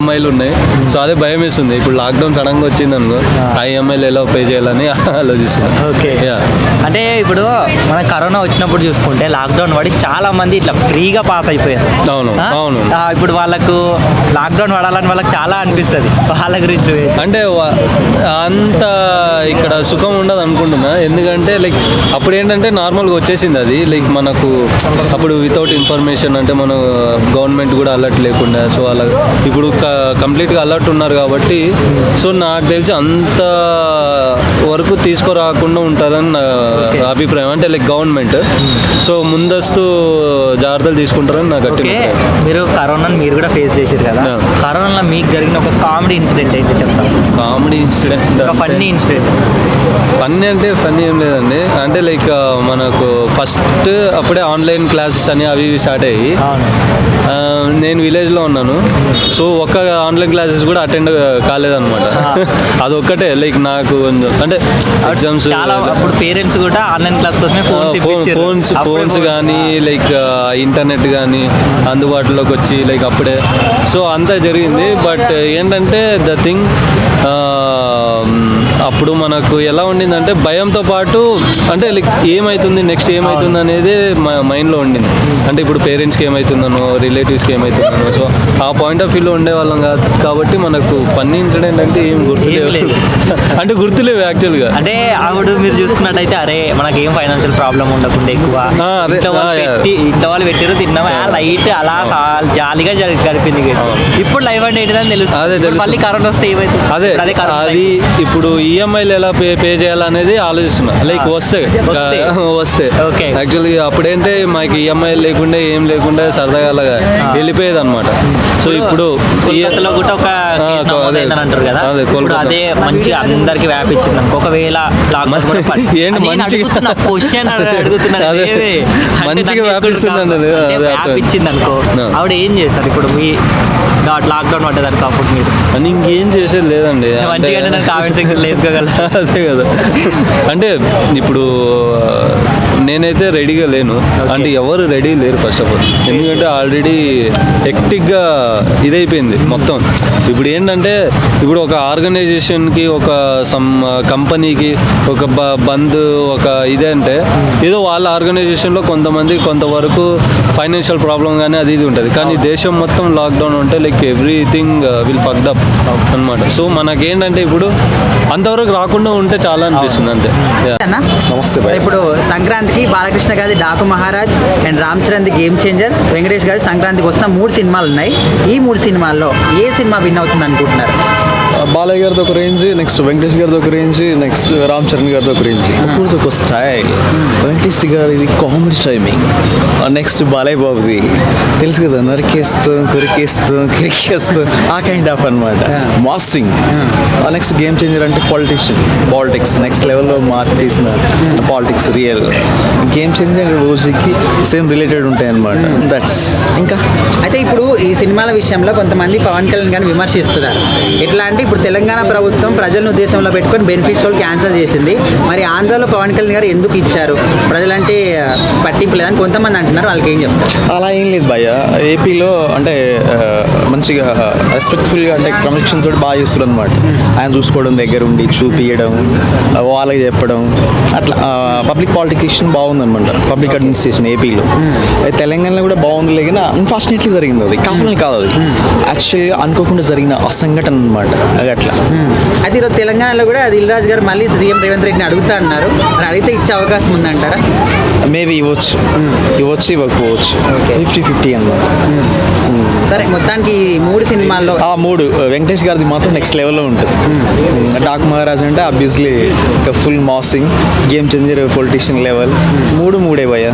ఈఎంఐలు ఉన్నాయి. సో అదే భయం వేస్తుంది. ఇప్పుడు లాక్డౌన్ సడన్గా వచ్చింది అనుకో ఆ. ఈఎంఐలు ఎలా పే చేయాలని ఆలోచిస్తున్నాను ఓకే. అంటే ఇప్పుడు మన కరోనా వచ్చినప్పుడు చూసుకుంటే లాక్డౌన్ పడి చాలా మంది ఇట్లా ఫ్రీగా పాస్ అయిపోయారు. అవును? అవును. ఆ, ఇప్పుడు వాళ్ళకు లాక్డౌన్ పడాలని వాళ్ళకి చాలా అనిపిస్తుంది. వాళ్ళ గురించి అంటే వా- అంత ఇక్కడ సుఖం ఉండదు అనుకుంటున్నా. ఎందుకంటే లైక్ అప్పుడు ఏంటంటే నార్మల్గా వచ్చేసింది అది. లైక్ మనకు అప్పుడు వితౌట్ ఇన్ఫర్మేషన్ అంటే మన గవర్నమెంట్ కూడా అలర్ట్ లేకుండా సో అలా ఇప్పుడు కంప్లీట్గా అలర్ట్ ఉన్నారు కాబట్టి సో నాకు తెలిసి అంత వరకు తీసుకురాకుండా ఉంటారని నా అభిప్రాయం. అంటే లైక్ గవర్నమెంట్ సో ముందస్తు జాగ్రత్తలు తీసుకుంటారని నాకు గట్టి అభిప్రాయం. మీరు కరోనాని మీరు కూడా ఫేస్ చేశారు కదా. కరోనాలో మీకు జరిగిన ఒక కామెడీ ఇన్సిడెంట్ ఏంటి చెప్తాను comedy incident funny incident. Funny అంటే ఫన్నీ ఏం లేదండి. అంటే లైక్ మనకు ఫస్ట్ అప్పుడే ఆన్లైన్ క్లాసెస్ అని అవి ఇవి స్టార్ట్ అయ్యి అవును ఆ, నేను విలేజ్లో ఉన్నాను సో ఒక్క ఆన్లైన్ క్లాసెస్ కూడా అటెండ్ కాలేదన్నమాట. అది ఒక్కటే లైక్ నాకు అంటే ఎగ్జామ్స్ అప్పుడు పేరెంట్స్ కూడా ఆన్లైన్ క్లాస్ కోసమే ఫోన్స్ ఫోన్స్ ఫోన్స్ కానీ లైక్ ఇంటర్నెట్ కానీ అందుబాటులోకి వచ్చి లైక్ అప్పుడే. సో అంతా జరిగింది బట్ ఏంటంటే ద థింగ్ అప్పుడు మనకు ఎలా ఉండిందంటే భయంతో పాటు అంటే లైక్ ఏమవుతుంది నెక్స్ట్ ఏమవుతుంది అనేది మైండ్లో ఉండింది. అంటే ఇప్పుడు పేరెంట్స్కి ఏమవుతుందనో రిలేటివ్స్కి ఏమవుతుందనో సో ఆ పాయింట్ ఆఫ్ వ్యూలో ఉండేవాళ్ళం కాదు కాబట్టి మనకు ఫన్నీ ఇన్సిడెంట్ అంటే ఏం గుర్తులేవు. అంటే గుర్తులేవు యాక్చువల్గా అంటే ఆవిడ మీరు చూసుకున్నట్టయితే అరే మనకి ఏం ఫైనాన్షియల్ ప్రాబ్లం ఉండకుండా ఎక్కువ. ఇంట్లో వాళ్ళు పెట్టారు తిన్నామా? లైట్ అలా జాలీగా గడిపింది గడి. ఇప్పుడు లైవ్ అంటే ఏంటిదని తెలుస్తుంది. అదే తెలుసు. మళ్ళీ కరోనా వస్తే ఏమైతుంది? అదే అదే అది ఇప్పుడు ఈఎంఐలు ఎలా పే పే చేయాలనేది ఆలోచిస్తున్నా. లైక్ వస్తే. వస్తే. Okay. యాక్చువల్లీ అప్పుడేంటే మాకు ఈఎంఐ లేకుండా ఏం లేకుండా సరదాగా అలాగా వెళ్ళిపోయేది అనమాట సో ఇప్పుడు ఈ- కోల్కతాలో కూడా ఒక అదే. అంటారు కదా. మంచి అందరికి వ్యాపించింది ఒకవేళ ఏంటి మంచిగా- క్వశ్చన్ వ్యాపిస్తుంది. వ్యాపించింది అనుకో. ఆవిడ ఏం చేస్తారు ఇప్పుడు మీ లాక్డౌన్ పడ్డదనుకో అప్పుడు మీరు. అని ఇంకేం చేసేది లేదండి. నేను కామెంట్ సెక్షన్ వేసుకోగలను అదే కదా. అంటే ఇప్పుడు నేనైతే రెడీగా లేను. అంటే ఎవరు రెడీ లేరు ఫస్ట్ ఆఫ్ ఆల్ ఎందుకంటే ఆల్రెడీ హెక్టిక్గా ఇదైపోయింది మొత్తం. ఇప్పుడు ఏంటంటే ఇప్పుడు ఒక ఆర్గనైజేషన్కి ఒక సమ్ కంపెనీకి ఒక బ బంద్ ఒక ఇదే అంటే ఏదో వాళ్ళ ఆర్గనైజేషన్లో కొంతమంది కొంతవరకు ఫైనాన్షియల్ ప్రాబ్లం కానీ అది ఇది ఉంటుంది. కానీ దేశం మొత్తం లాక్డౌన్ ఉంటే like everything will fucked up అనమాట సో మనకేంటంటే ఇప్పుడు అంతవరకు రాకుండా ఉంటే చాలా అనిపిస్తుంది అంతే. నమస్తే ఇప్పుడు సంక్రాంతికి బాలకృష్ణ గారి Daaku Maharaj and Ram Charan game changer Venkatesh గారి సంక్రాంతికి వస్తున్న మూడు సినిమాలు ఉన్నాయి ఈ మూడు సినిమాల్లో ఏ సినిమా విన్ అవుతుంది అనుకుంటున్నారు బాలయ్య గారిది ఒక రేంజ్ నెక్స్ట్ వెంకటేష్ గారిది ఒక రేంజ్ నెక్స్ట్ రామ్ చరణ్ గారిది ఒక రేంజ్ ఒక్కరిది ఒక స్టైల్ వెంకటేష్ గారిది కామెడీ టైమింగ్ నెక్స్ట్ బాలయ్య బాబుది. తెలుసు కదా నరికేస్తూ కొరికేస్తూ కిరికేస్తూ. ఆ కైండ్ ఆఫ్ అనమాట మాసింగ్ నెక్స్ట్ గేమ్ చేంజర్ అంటే పాలిటిషియన్ పాలిటిక్స్ నెక్స్ట్ లెవెల్లో మార్చేసిన పాలిటిక్స్ రియల్ గేమ్ చేంజర్ రోజుకి సేమ్ రిలేటెడ్ ఉంటాయి అనమాట దట్స్ ఇంకా? అయితే ఇప్పుడు ఈ సినిమాల విషయంలో కొంతమంది పవన్ కళ్యాణ్ గారిని విమర్శిస్తున్నారు. ఎట్లా అంటే ఇప్పుడు తెలంగాణ ప్రభుత్వం ప్రజలను ఉద్దేశంలో పెట్టుకొని బెనిఫిట్స్ వాళ్ళు క్యాన్సిల్ చేసింది. మరి ఆంధ్రాలో పవన్ కళ్యాణ్ గారు ఎందుకు ఇచ్చారు? ప్రజలంటే పట్టింపు లేదని కొంతమంది అంటున్నారు. వాళ్ళకి ఏం చెప్తారు? అలా ఏం లేదు భయ్య. ఏపీలో అంటే మంచిగా రెస్పెక్ట్ఫుల్గా అంటే క్రమశిక్షణ తోటి బాగా చేస్తారు అనమాట ఆయన చూసుకోవడం దగ్గర ఉండి చూపియడం ఆ, వాళ్ళకి చెప్పడం అట్లా పబ్లిక్ పాలిటికేషన్ బాగుందన్నమాట. పబ్లిక్ అడ్మినిస్ట్రేషన్ ఏపీలో తెలంగాణలో కూడా బాగుంది లేకిన అన్ఫార్చునేట్లీ జరిగింది అది. కావాలని కాదు అది. యాక్చువల్గా అనుకోకుండా జరిగిన అసంఘటన అనమాట అట్లా. అయితే ఈరోజు తెలంగాణలో కూడా దిల్ రాజు గారు మళ్ళీ సీఎం రేవంత్ రెడ్డిని అడుగుతా అన్నారు. మరి అడిగితే ఇచ్చే అవకాశం ఉందంటారా? మేబీ ఇవ్వచ్చు. ఇవ్వచ్చు ఇవ్వకపోవచ్చు. ఫిఫ్టీ ఫిఫ్టీ అనమాట సరే మొత్తానికి మూడు సినిమాల్లో ఆ మూడు వెంకటేష్ గారిది మాత్రం నెక్స్ట్ లెవెల్లో ఉంటుంది. డాక్ మహారాజ్ అంటే obviously full massing game changer politician level మూడు మూడే భయ్య.